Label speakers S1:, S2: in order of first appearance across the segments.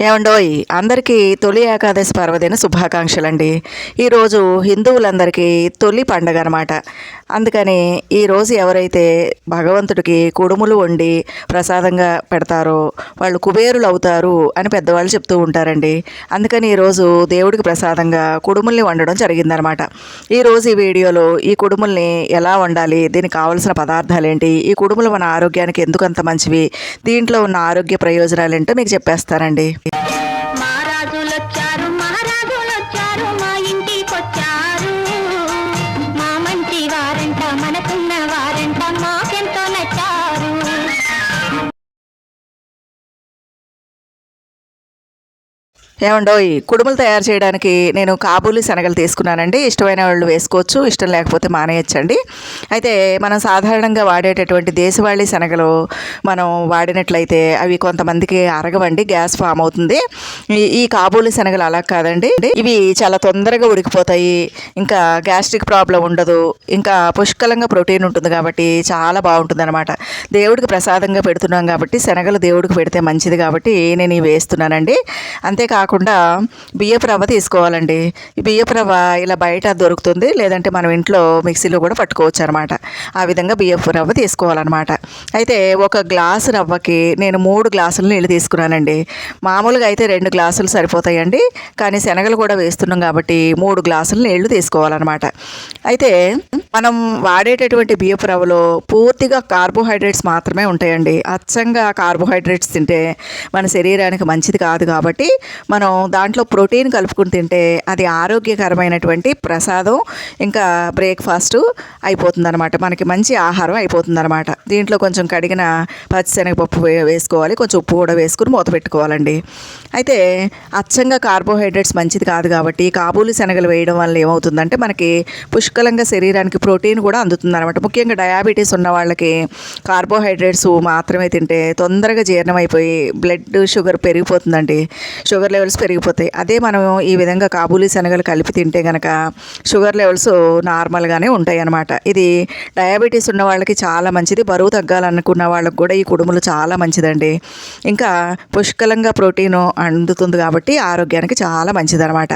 S1: ఏమండోయ్ అందరికీ తొలి ఏకాదశి పర్వదిన శుభాకాంక్షలండి. ఈరోజు హిందువులందరికీ తొలి పండగ అనమాట అందుకని ఈరోజు ఎవరైతే భగవంతుడికి కుడుములు వండి ప్రసాదంగా పెడతారో వాళ్ళు కుబేరులు అవుతారు అని పెద్దవాళ్ళు చెప్తూ ఉంటారండి. అందుకని ఈరోజు దేవుడికి ప్రసాదంగా కుడుముల్ని వండడం జరిగిందనమాట ఈరోజు ఈ వీడియోలో ఈ కుడుముల్ని ఎలా వండాలి దీనికి కావలసిన పదార్థాలు ఏంటి ఈ కుడుములు మన ఆరోగ్యానికి ఎందుకు అంత మంచివి దీంట్లో ఉన్న ఆరోగ్య ప్రయోజనాలు ఏంటో మీకు చెప్పేస్తానండి.
S2: Yeah. ఏమండో
S1: ఈ కుడుములు తయారు చేయడానికి నేను కాబూలి శనగలు తీసుకున్నానండి. ఇష్టమైన వాళ్ళు వేసుకోవచ్చు ఇష్టం లేకపోతే మానేయచ్చండి. అయితే మనం సాధారణంగా వాడేటటువంటి దేశవాళీ శనగలు మనం వాడినట్లయితే అవి కొంతమందికి అరగవండి గ్యాస్ ఫామ్ అవుతుంది. ఈ ఈ కాబూలి శనగలు అలా కాదండి. ఇవి చాలా తొందరగా ఉడికిపోతాయి ఇంకా గ్యాస్ట్రిక్ ప్రాబ్లం ఉండదు ఇంకా పుష్కలంగా ప్రోటీన్ ఉంటుంది కాబట్టి చాలా బాగుంటుంది అనమాట దేవుడికి ప్రసాదంగా పెడుతున్నాం కాబట్టి శనగలు దేవుడికి పెడితే మంచిది కాబట్టి నేను ఇవి వేస్తున్నానండి. కాకుండా బియ్యపు రవ్వ తీసుకోవాలండి. ఈ బియ్యపు రవ్వ ఇలా బయట దొరుకుతుంది. లేదంటే మనం ఇంట్లో మిక్సీలో కూడా పట్టుకోవచ్చు అనమాట ఆ విధంగా బియ్యపు రవ్వ తీసుకోవాలన్నమాట అయితే ఒక గ్లాసు రవ్వకి నేను మూడు గ్లాసులు నీళ్ళు తీసుకున్నానండి. మామూలుగా అయితే రెండు గ్లాసులు సరిపోతాయండి. కానీ శనగలు కూడా వేస్తున్నాం కాబట్టి మూడు గ్లాసులు నీళ్ళు తీసుకోవాలన్నమాట అయితే మనం వాడేటటువంటి బియ్యపు రవ్వలో పూర్తిగా కార్బోహైడ్రేట్స్ మాత్రమే ఉంటాయండి. అచ్చంగా కార్బోహైడ్రేట్స్ తింటే మన శరీరానికి మంచిది కాదు కాబట్టి మనం దాంట్లో ప్రోటీన్ కలుపుకుని తింటే అది ఆరోగ్యకరమైనటువంటి ప్రసాదం ఇంకా బ్రేక్ఫాస్ట్ అయిపోతుందన్నమాట. మనకి మంచి ఆహారం అయిపోతుందన్నమాట. దీంట్లో కొంచెం కడిగిన పచ్చిశనగపప్పు వేసుకోవాలి కొంచెం ఉప్పు కూడా వేసుకుని మూత పెట్టుకోవాలండి. అయితే అచ్చంగా కార్బోహైడ్రేట్స్ మంచిది కాదు కాబట్టి కాబూలి శనగలు వేయడం వల్ల ఏమవుతుందంటే మనకి పుష్కలంగా శరీరానికి ప్రోటీన్ కూడా అందుతుంది అనమాట ముఖ్యంగా డయాబెటీస్ ఉన్న వాళ్ళకి కార్బోహైడ్రేట్స్ మాత్రమే తింటే తొందరగా జీర్ణమైపోయి బ్లడ్ షుగర్ పెరిగిపోతుందండి. షుగర్ లెవెల్స్ పెరిగిపోతాయి. అదే మనం ఈ విధంగా కాబూలి శనగలు కలిపి తింటే కనుక షుగర్ లెవెల్స్ నార్మల్గానే ఉంటాయి అన్నమాట ఇది డయాబెటీస్ ఉన్న వాళ్ళకి చాలా మంచిది. బరువు తగ్గాలనుకున్న వాళ్ళకి కూడా ఈ కుడుములు చాలా మంచిదండి. ఇంకా పుష్కలంగా ప్రోటీన్ అందుతుంది కాబట్టి ఆరోగ్యానికి చాలా మంచిది అనమాట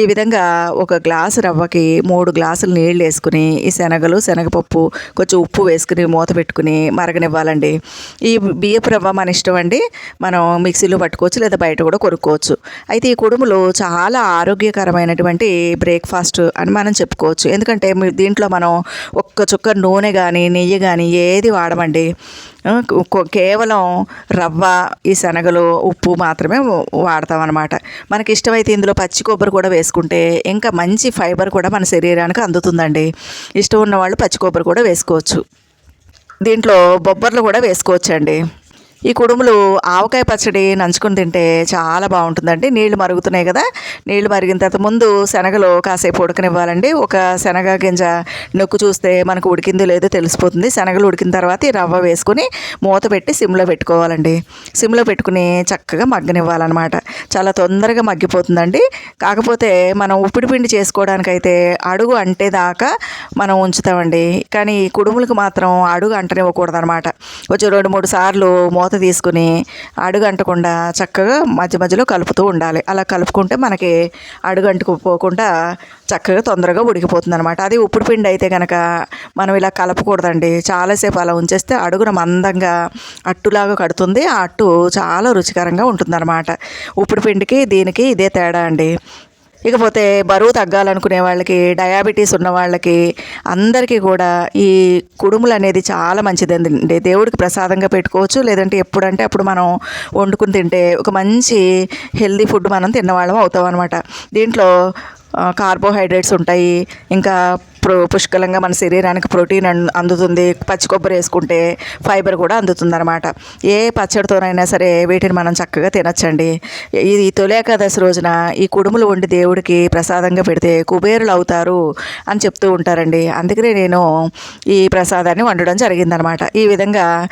S1: ఈ విధంగా ఒక గ్లాసు రవ్వకి మూడు గ్లాసులు నీళ్ళు వేసుకుని ఈ శనగలు శనగపప్పు కొంచెం ఉప్పు వేసుకుని మూత పెట్టుకుని మరగనివ్వాలండి. ఈ బియ్యపు రవ్వ మన ఇష్టం అండి. మనం మిక్సీలో పట్టుకోవచ్చు లేదా బయట కూడా కొనుక్కోవచ్చు. అయితే ఈ కుడుములు చాలా ఆరోగ్యకరమైనటువంటి బ్రేక్ఫాస్ట్ అని మనం చెప్పుకోవచ్చు. ఎందుకంటే దీంట్లో మనం ఒక్క చుక్క నూనె కానీ నెయ్యి కానీ ఏది వాడమండి. కేవలం రవ్వ ఈ శనగలు ఉప్పు మాత్రమే వాడతాం అనమాట మనకి ఇష్టమైతే ఇందులో పచ్చి కొబ్బరి కూడా వేసుకుంటే ఇంకా మంచి ఫైబర్ కూడా మన శరీరానికి అందుతుందండి. ఇష్టం ఉన్న వాళ్ళు పచ్చి కొబ్బరి కూడా వేసుకోవచ్చు. దీంట్లో బొబ్బర్లు కూడా వేసుకోవచ్చండి. ఈ కుడుములు ఆవకాయ పచ్చడి నంచుకొని తింటే చాలా బాగుంటుందండి. నీళ్ళు మరుగుతున్నాయి కదా. నీళ్ళు మరిగిన తర్వాత ముందు శనగలు కాసేపు ఉడకనివ్వాలండి. ఒక శనగ గింజ నొక్కు చూస్తే మనకు ఉడికిందో లేదో తెలిసిపోతుంది. శనగలు ఉడికిన తర్వాత ఈ రవ్వ వేసుకుని మూత పెట్టి సిమ్లో పెట్టుకోవాలండి. సిమ్లో పెట్టుకుని చక్కగా మగ్గనివ్వాలన్నమాట. చాలా తొందరగా మగ్గిపోతుందండి. కాకపోతే మనం ఉప్పిడి పిండి చేసుకోవడానికైతే అడుగు అంటే దాకా మనం ఉంచుతామండి. కానీ కుడుములకు మాత్రం అడుగు అంటనివ్వకూడదనమాట వచ్చి రెండు మూడు సార్లు మూత తీసుకుని అడుగంటకుండా చక్కగా మధ్య మధ్యలో కలుపుతూ ఉండాలి. అలా కలుపుకుంటే మనకి అడుగంటుకుపోకుండా చక్కగా తొందరగా ఉడికిపోతుంది అనమాట అది ఉప్పుడు పిండి అయితే కనుక మనం ఇలా కలపకూడదండి. చాలాసేపు అలా ఉంచేస్తే అడుగున మందంగా అట్టులాగా కడుతుంది. ఆ అట్టు చాలా రుచికరంగా ఉంటుందన్నమాట. ఉప్పుడు పిండికి దీనికి ఇదే తేడా అండి. ఇకపోతే బరువు తగ్గాలనుకునే వాళ్ళకి డయాబెటీస్ ఉన్న వాళ్ళకి అందరికీ కూడా ఈ కుడుములు అనేది చాలా మంచిదండి. దేవుడికి ప్రసాదంగా పెట్టుకోవచ్చు. లేదంటే ఎప్పుడంటే అప్పుడు మనం వండుకుని తింటే ఒక మంచి హెల్దీ ఫుడ్ మనం తిన్నవాళ్ళం అవుతాం అనమాట దీంట్లో కార్బోహైడ్రేట్స్ ఉంటాయి. ఇంకా పుష్కలంగా మన శరీరానికి ప్రోటీన్ అన్- అందుతుంది పచ్చి కొబ్బరి వేసుకుంటే ఫైబర్ కూడా అందుతుంది అనమాట ఏ పచ్చడితోనైనా సరే వీటిని మనం చక్కగా తినచ్చండి. ఇది తొలి ఏకాదశి రోజున ఈ కుడుములు వండి దేవుడికి ప్రసాదంగా పెడితే కుబేరులు అవుతారు అని చెప్తూ ఉంటారండి. అందుకనే నేను ఈ ప్రసాదాన్ని వండడం జరిగిందనమాట ఈ విధంగా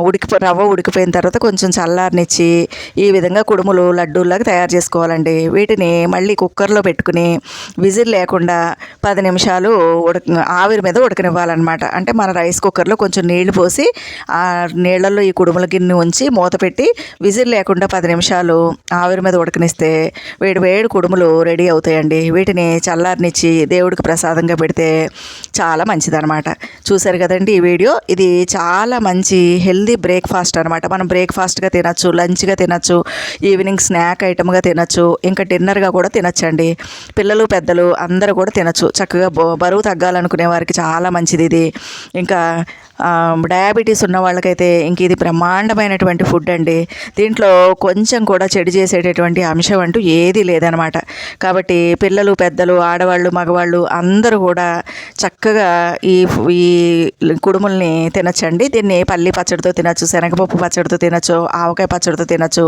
S1: ఉడికి రవ్వ ఉడికిపోయిన తర్వాత కొంచెం చల్లారనిచ్చి ఈ విధంగా కుడుములు లడ్డూల్లాగా తయారు చేసుకోవాలండి. వీటిని మళ్ళీ కుక్కర్లో పెట్టుకుని విజిల్ లేకుండా పది నిమిషాలు ఉడక ఆవిరి మీద ఉడకనివ్వాలన్నమాట. అంటే మన రైస్ కుక్కర్లో కొంచెం నీళ్ళు పోసి ఆ నీళ్ళల్లో ఈ కుడుముల గిన్నె ఉంచి మూత పెట్టి విజిల్ లేకుండా పది నిమిషాలు ఆవిరి మీద ఉడకనిస్తే వేడి వేడి కుడుములు రెడీ అవుతాయండి. వీటిని చల్లారినిచ్చి దేవుడికి ప్రసాదంగా పెడితే చాలా మంచిదన్నమాట. చూశారు కదండి ఈ వీడియో? ఇది చాలా మంచి హెల్దీ బ్రేక్ఫాస్ట్ అనమాట మనం బ్రేక్ఫాస్ట్గా తినచ్చు లంచ్గా తినచ్చు ఈవినింగ్ స్నాక్ ఐటమ్గా తినచ్చు ఇంకా డిన్నర్గా కూడా తినచ్చండి. పిల్లలు పెద్దలు అందరూ కూడా తినచ్చు. చక్కగా బరువు తగ్గాలనుకునే వారికి చాలా మంచిది ఇది. ఇంకా డయాబెటీస్ ఉన్న వాళ్ళకైతే ఇంక ఇది బ్రహ్మాండమైనటువంటి ఫుడ్ అండి. దీంట్లో కొంచెం కూడా చెడు చేసేటటువంటి అంశం అంటూ ఏదీ లేదనమాట. కాబట్టి పిల్లలు పెద్దలు ఆడవాళ్ళు మగవాళ్ళు అందరూ కూడా చక్కగా ఈ ఈ కుడుముల్ని తినచ్చండి. దీన్ని పల్లి పచ్చడితో తినచ్చు శనగపప్పు పచ్చడితో తినచ్చు ఆవకాయ పచ్చడితో తినచ్చు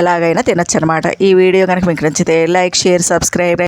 S1: ఎలాగైనా తినచ్చు అనమాట ఈ వీడియో కనుక మీకు నచ్చితే లైక్ షేర్ సబ్స్క్రైబ్.